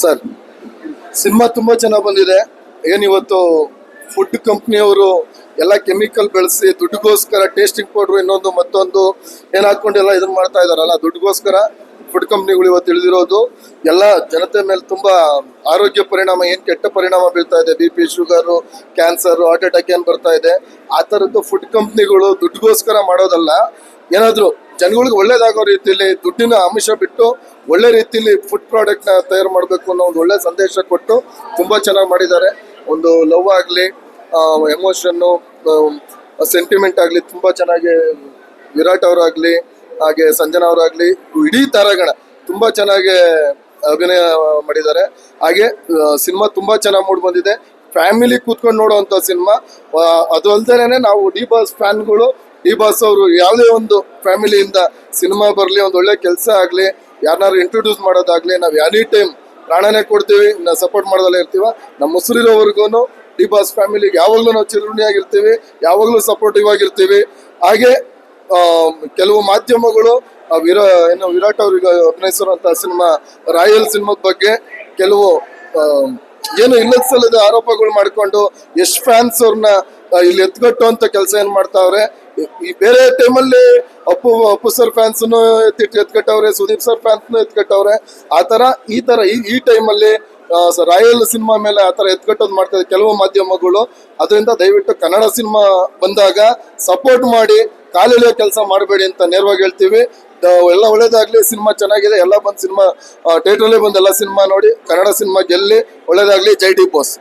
Sir, cinema ತುಂಬಾ ಚೆನ್ನಾಗಿ ಬಂದಿದೆ. ಏನಿವತ್ತು ಫುಡ್ ಕಂಪ್ನಿಯವರು ಎಲ್ಲ ಕೆಮಿಕಲ್ ಬೆಳೆಸಿ ದುಡ್ಡುಗೋಸ್ಕರ ಟೇಸ್ಟಿಂಗ್ ಪೌಡ್ರು ಇನ್ನೊಂದು ಮತ್ತೊಂದು ಏನ್ ಹಾಕೊಂಡೆಲ್ಲ ಇದನ್ನ ಮಾಡ್ತಾ ಇದಾರಲ್ಲ ದುಡ್ಡುಗೋಸ್ಕರ ಫುಡ್ ಕಂಪ್ನಿಗಳು ಇವತ್ತು ತಿಳಿದಿರೋದು ಎಲ್ಲ ಜನತೆ ಮೇಲೆ ತುಂಬಾ ಆರೋಗ್ಯ ಪರಿಣಾಮ, ಏನು ಕೆಟ್ಟ ಪರಿಣಾಮ ಬೀಳ್ತಾ ಇದೆ. B P sugar cancer heart attack ಏನು ಬರ್ತಾ ಇದೆ. ಆ ಥರದ್ದು ಫುಡ್ ಕಂಪ್ನಿಗಳು ದುಡ್ಡುಗೋಸ್ಕರ ಮಾಡೋದಲ್ಲ. ಏನಾದ್ರು ಜನಗಳಿಗೆ ಒಳ್ಳೇದಾಗೋ ರೀತಿಯಲ್ಲಿ ದುಡ್ಡಿನ ಅಂಶ ಬಿಟ್ಟು ಒಳ್ಳೆ ರೀತಿಯಲ್ಲಿ ಫುಡ್ ಪ್ರಾಡಕ್ಟ್ನ ತಯಾರು ಮಾಡಬೇಕು ಅನ್ನೋ ಒಂದು ಒಳ್ಳೆ ಸಂದೇಶ ಕೊಟ್ಟು ತುಂಬ ಚೆನ್ನಾಗಿ ಮಾಡಿದ್ದಾರೆ. ಒಂದು ಲವ್ ಆಗಲಿ ಎಮೋಷನ್ನು ಸೆಂಟಿಮೆಂಟ್ ಆಗಲಿ ತುಂಬ ಚೆನ್ನಾಗಿ ವಿರಾಟ್ ಅವರಾಗಲಿ, ಹಾಗೆ ಸಂಜನಾ ಅವರಾಗಲಿ, ಇಡೀ ತಾರಾಗಣ ತುಂಬ ಚೆನ್ನಾಗಿ ಅಭಿನಯ ಮಾಡಿದ್ದಾರೆ. ಹಾಗೆ ಸಿನಿಮಾ ತುಂಬ ಚೆನ್ನಾಗಿ ಮೂಡ್ ಬಂದಿದೆ. ಫ್ಯಾಮಿಲಿ ಕೂತ್ಕೊಂಡು ನೋಡುವಂಥ ಸಿನಿಮಾ. ಅದು ಅಲ್ದೇನೆ ನಾವು ಡಿ ಬಾಸ್ ಫ್ಯಾನ್ಗಳು ಡಿ ಬಾಸ್ ಅವರು ಯಾವುದೇ ಒಂದು ಫ್ಯಾಮಿಲಿಯಿಂದ ಸಿನಿಮಾ ಬರಲಿ, ಒಂದು ಒಳ್ಳೆ ಕೆಲಸ ಆಗಲಿ ಯಾರನ್ನಾರು ಇಂಟ್ರೊಡ್ಯೂಸ್ ಮಾಡೋದಾಗಲಿ, ನಾವು ಎನಿ ಟೈಮ್ ಪ್ರಾಣನೇ ಕೊಡ್ತೀವಿ ನಾವು ಸಪೋರ್ಟ್ ಮಾಡೋದಲ್ಲೇ ಇರ್ತೀವ. ನಮ್ಮ ಮುಸುರಿರೋವರೆಗೂ ಡಿ ಬಾಸ್ ಫ್ಯಾಮಿಲಿಗೆ ಯಾವಾಗಲೂ ನಾವು ಚಿರುಣಿಯಾಗಿರ್ತೀವಿ ಯಾವಾಗಲೂ ಸಪೋರ್ಟಿವ್ ಆಗಿರ್ತೀವಿ ಹಾಗೆ ಕೆಲವು ಮಾಧ್ಯಮಗಳು ವಿರಾ, ಏನು ವಿರಾಟ್ ಅವರಿಗೆ ಅಭಿನಯಿಸಿರುವಂತಹ ಸಿನಿಮಾ ರಾಯಲ್ ಸಿನಿಮಾದ ಬಗ್ಗೆ ಕೆಲವು ಏನು ಇಲ್ಲದ ಸಲದ ಆರೋಪಗಳು ಮಾಡಿಕೊಂಡು ಎಷ್ಟು ಫ್ಯಾನ್ಸ್ ಅವ್ರನ್ನ ಇಲ್ಲಿ ಎತ್ಕಟ್ಟುವಂತ ಕೆಲಸ ಏನ್ ಮಾಡ್ತಾವ್ರೆ? ಈ ಬೇರೆ ಟೈಮಲ್ಲಿ ಅಪ್ಪು ಅಪ್ಪು ಸರ್ ಫ್ಯಾನ್ಸ್ ಎತ್ತಿಟ್ಟು ಎತ್ಕಟ್ಟವ್ರೆ, ಸುದೀಪ್ ಸರ್ ಫ್ಯಾನ್ಸ್ ಎತ್ಕಟ್ಟವ್ರೆ. ಆ ತರ ಈ ತರ ಈ ಈ ಟೈಮಲ್ಲಿ ರಾಯಲ್ ಸಿನಿಮಾ ಮೇಲೆ ಆ ತರ ಎತ್ಕಟ್ಟೋದು ಮಾಡ್ತಾರೆ ಕೆಲವು ಮಾಧ್ಯಮಗಳು. ಅದರಿಂದ ದಯವಿಟ್ಟು ಕನ್ನಡ ಸಿನಿಮಾ ಬಂದಾಗ ಸಪೋರ್ಟ್ ಮಾಡಿ ಕಾಲೆಳೆಯೋ ಕೆಲಸ ಮಾಡಬೇಡಿ ಅಂತ ನೇರವಾಗಿ ಹೇಳ್ತೀವಿ. ಎಲ್ಲ ಒಳ್ಳೇದಾಗ್ಲಿ, ಸಿನಿಮಾ ಚೆನ್ನಾಗಿದೆ, ಎಲ್ಲ ಬಂದು ಸಿನಿಮಾ ಥಿಯೇಟ್ರಲ್ಲೇ ಬಂದು ಎಲ್ಲ ಸಿನಿಮಾ ನೋಡಿ, ಕನ್ನಡ ಸಿನಿಮಾ ಗೆಲ್ಲಿ, ಒಳ್ಳೇದಾಗ್ಲಿ, ಜೈ ಡಿ ಬಾಸ್.